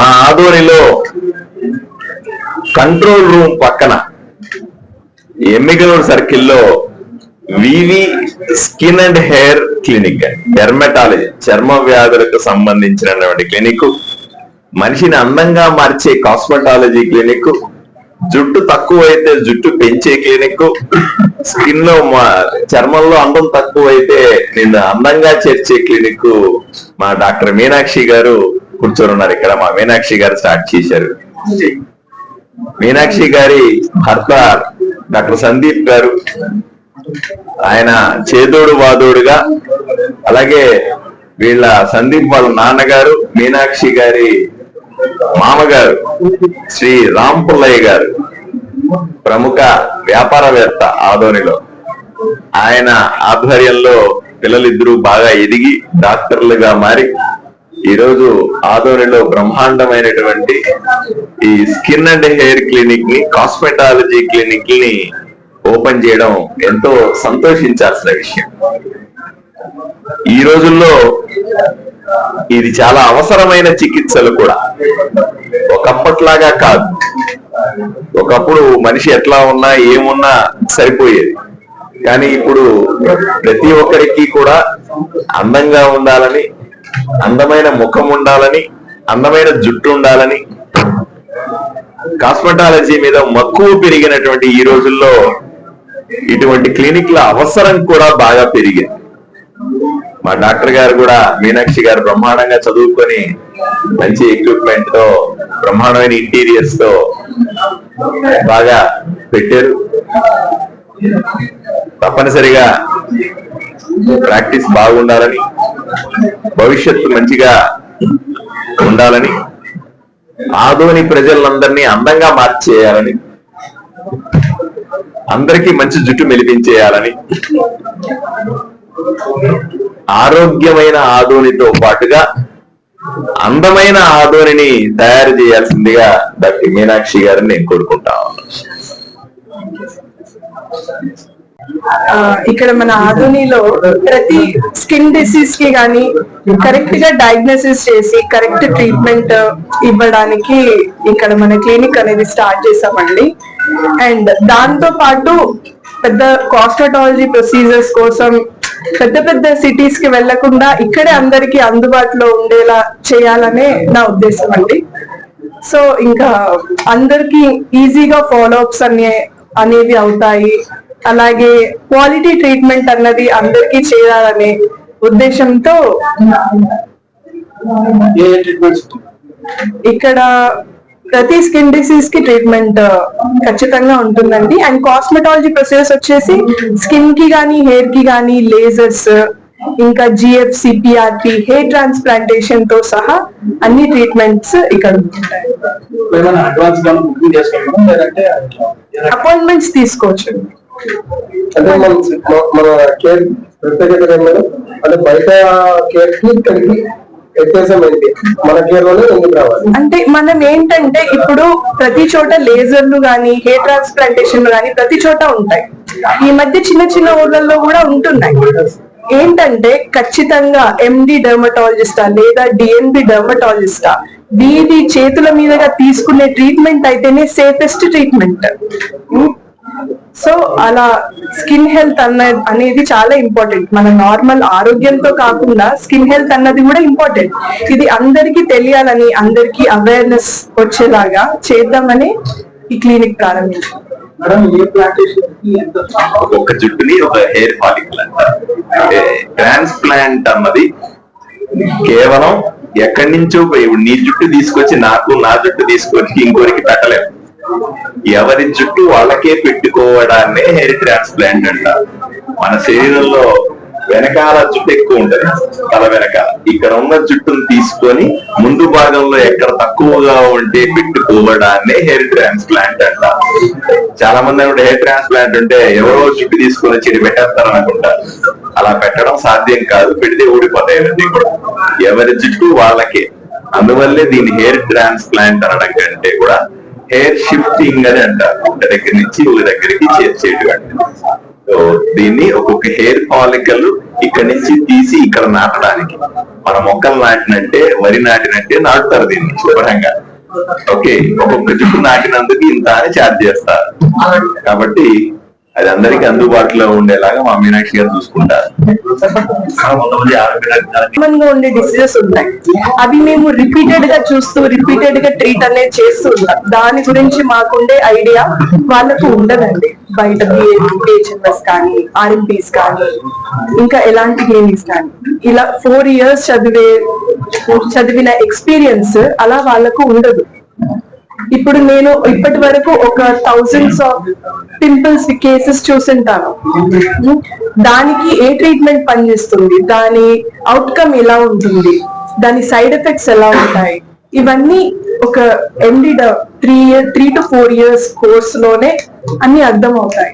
మా ఆదోనిలో control room పక్కన ఎమ్మిగనూరు సర్కిల్లో VV skin and hair clinic dermatology చర్మ వ్యాధులకు సంబంధించినటువంటి క్లినిక్ మనిషిని అందంగా మార్చే కాస్మెటాలజీ క్లినిక్ జుట్టు తక్కువైతే జుట్టు పెంచే క్లినిక్ స్కిన్లో మా- చర్మంలో అందం తక్కువైతే నిన్ను అందంగా చేర్చే క్లినిక్ మా డాక్టర్ మీనాక్షి గారు కూర్చొని ఉన్నారు ఇక్కడ. మా మీనాక్షి గారు స్టార్ట్ చేశారు. మీనాక్షి గారి భర్త డాక్టర్ సందీప్ గారు ఆయన చేదోడు వాదోడుగా అలాగే వీళ్ళ సందీప్ వాళ్ళ నాన్నగారు మీనాక్షి గారి మామగారు శ్రీ రామ్ పుల్లయ్య గారు ప్రముఖ వ్యాపారవేత్త ఆదోనిలో. ఆయన ఆధ్వర్యంలో పిల్లలిద్దరూ బాగా ఎదిగి డాక్టర్లుగా మారి ఈరోజు ఆదోనిలో బ్రహ్మాండమైనటువంటి ఈ స్కిన్ అండ్ హెయిర్ క్లినిక్ని కాస్మెటాలజీ క్లినిక్ని ఓపెన్ చేయడం ఎంతో సంతోషించాల్సిన విషయం. ఈ రోజుల్లో ఇది చాలా అవసరమైన చికిత్సలు కూడా. ఒకప్పట్లాగా కాదు. ఒకప్పుడు మనిషి ఎట్లా ఉన్నా ఏమున్నా సరిపోయేది. కానీ ఇప్పుడు ప్రతి ఒక్కరికి కూడా అందంగా ఉండాలని అందమైన ముఖం ఉండాలని అందమైన జుట్టు ఉండాలని కాస్మెటాలజీ మీద మక్కువ పెరిగినటువంటి ఈ రోజుల్లో ఇటువంటి క్లినిక్ల అవసరం కూడా బాగా పెరిగింది. మా డాక్టర్ గారు కూడా మీనాక్షి గారు బ్రహ్మాండంగా చదువుకొని మంచి ఎక్విప్మెంట్తో బ్రహ్మాండమైన ఇంటీరియర్స్తో బాగా పెట్టారు. తప్పనిసరిగా ప్రాక్టీస్ బాగుండాలని భవిష్యత్తు మంచిగా ఉండాలని ఆదోని ప్రజలందరినీ అందంగా మార్చేయాలని అందరికీ మంచి జుట్టు మెలిపించేయాలని ఆరోగ్యమైన ఆదోనితో పాటుగా అందమైన ఆదోనిని తయారు చేయాల్సిందిగా డాక్టర్ మీనాక్షి గారిని నేను కోరుకుంటా ఉన్నాను. ఇక్కడ మన ఆధునిలో ప్రతి స్కిన్ డిసీజ్కి గానీ కరెక్ట్గా డయాగ్నోసిస్ చేసి కరెక్ట్ ట్రీట్మెంట్ ఇవ్వడానికి ఇక్కడ మన క్లినిక్ అనేది స్టార్ట్ చేసామండి. అండ్ దాంతో పాటు పెద్ద కాస్టటాలజీ ప్రొసీజర్స్ కోసం పెద్ద పెద్ద సిటీస్కి వెళ్ళకుండా ఇక్కడే అందరికి అందుబాటులో ఉండేలా చేయాలనే నా ఉద్దేశం అండి. సో ఇంకా అందరికి ఈజీగా ఫాలో అప్స్ అనే అనేవి అవుతాయి. అలాగే క్వాలిటీ ట్రీట్మెంట్ అన్నది అందరికీ చేయాలనే ఉద్దేశంతో ఇక్కడ ప్రతి స్కిన్ డిసీజ్కి ట్రీట్మెంట్ ఖచ్చితంగా ఉంటుందండి. అండ్ కాస్మెటాలజీ ప్రొసెస్ వచ్చేసి స్కిన్కి గానీ హెయిర్కి గానీ లేజర్స్ ఇంకా జిఎఫ్ సిపిఆర్పి హెయిర్ ట్రాన్స్ప్లాంటేషన్తో సహా అన్ని ట్రీట్మెంట్స్ ఇక్కడ అపాయింట్మెంట్స్ తీసుకోవచ్చు అంటే మన మన కేర్ ప్రత్యేకత ఏం అంటే బయట కేర్కి ఇక్కడికి వ్యత్యాసం ఏంటి మన కేర్లోనే ఎందుకు రావాలి. అంటే మనం ఏంటంటే ఇప్పుడు ప్రతి చోట లేజర్లు గానీ హెయిర్ ట్రాన్స్ప్లాంటేషన్ గానీ ప్రతి చోట ఉంటాయి. ఈ మధ్య చిన్న చిన్న ఊర్లలో కూడా ఉంటున్నాయి. ఏంటంటే ఖచ్చితంగా ఎండి డర్మటాలజిస్టా లేదా డిఎన్బి డర్మటాలజిస్టా వీరి చేతుల మీదుగా తీసుకునే ట్రీట్మెంట్ అయితేనే సేఫెస్ట్ ట్రీట్మెంట్ సో అలా స్కిన్ హెల్త్ అన్న అనేది చాలా ఇంపార్టెంట్. మన నార్మల్ ఆరోగ్యంతో కాకుండా స్కిన్ హెల్త్ అన్నది కూడా ఇంపార్టెంట్. ఇది అందరికీ తెలియాలని అందరికీ అవేర్నెస్ వచ్చేలాగా చేద్దామని ఈ క్లినిక్ ప్రారంభించాం. మేడం ఏ ప్లాంటేషన్కి ఎంత ఒక్కొక్క జుట్టుని ఒక హెయిర్ ఫాలికల్ అంటారు అంటే ట్రాన్స్ప్లాంట్ అన్నది కేవలం ఎక్కడి నుంచో నీ జుట్టు తీసుకొచ్చి నాకు నా జుట్టు తీసుకొచ్చి ఇంకోరికి పెట్టలేము ఎవరి జుట్టు వాళ్ళకే పెట్టుకోవడాన్నే హెయిర్ ట్రాన్స్ప్లాంట్ అంట. మన శరీరంలో వెనకాల జుట్టు ఎక్కువ ఉంటది తల వెనకాల. ఇక్కడ ఉన్న జుట్టును తీసుకొని ముందు భాగంలో ఎక్కడ తక్కువగా ఉంటే పెట్టుకోవడాన్నే హెయిర్ ట్రాన్స్ప్లాంట్ అంట. చాలా మంది అనుకుంటే హెయిర్ ట్రాన్స్ప్లాంట్ ఉంటే ఎవరో జుట్టు తీసుకొని చెడు పెట్టేస్తారు అనుకుంటారు అలా పెట్టడం సాధ్యం కాదు పెడితే ఊడిపోతాయి అన్నీ కూడా. ఎవరి జుట్టు వాళ్ళకే. అందువల్లే దీన్ని హెయిర్ ట్రాన్స్ప్లాంట్ అనడం కంటే కూడా హెయిర్ షిఫ్టింగ్ అని అంటారు. ఒక దగ్గర నుంచి ఒక దగ్గరికి చేర్చేటువంటి సో దీన్ని ఒక్కొక్క హెయిర్ పాలికలు ఇక్కడ నుంచి తీసి ఇక్కడ నాటడానికి. మన మొక్కలు నాటినంటే వరి నాటినంటే నాటుతారు దీన్ని శుభ్రంగా. ఓకే ఒక్కొక్క జుట్టు నాటినందుకు ఇంత అని ఛార్జ్ చేస్తారు. కాబట్టి అది అందరికీ అందుబాటులో ఉండేలాగా మా మీనాక్షి గారు చూసుకుంటారు. కామన్గా ఉండే డిసీజెస్ ఉంటాయి అవి మేము రిపీటెడ్గా చూస్తూ రిపీటెడ్గా ట్రీట్ అనేది చేస్తూ ఉంటాం దాని గురించి మాకుండే ఐడియా వాళ్ళకు ఉండదండి. బయట బిహెచ్ఎంఎస్ కానీ ఆర్ఎంపీస్ కానీ ఇంకా ఎలాంటి క్లినిక్స్ కానీ. ఇలా ఫోర్ ఇయర్స్ చదివే చదివిన ఎక్స్పీరియన్స్ అలా వాళ్ళకు ఉండదు. ఇప్పుడు నేను ఇప్పటి వరకు ఒక థౌజండ్స్ ఆఫ్ పింపుల్స్ కేసెస్ చూసింటాను. దానికి ఏ ట్రీట్మెంట్ పనిచేస్తుంది? దాని అవుట్కమ్ ఎలా ఉంటుంది? దాని సైడ్ ఎఫెక్ట్స్ ఎలా ఉంటాయి? ఇవన్నీ ఒక MD three year three to four years కోర్స్లోనే అన్ని అర్థం అవుతాయి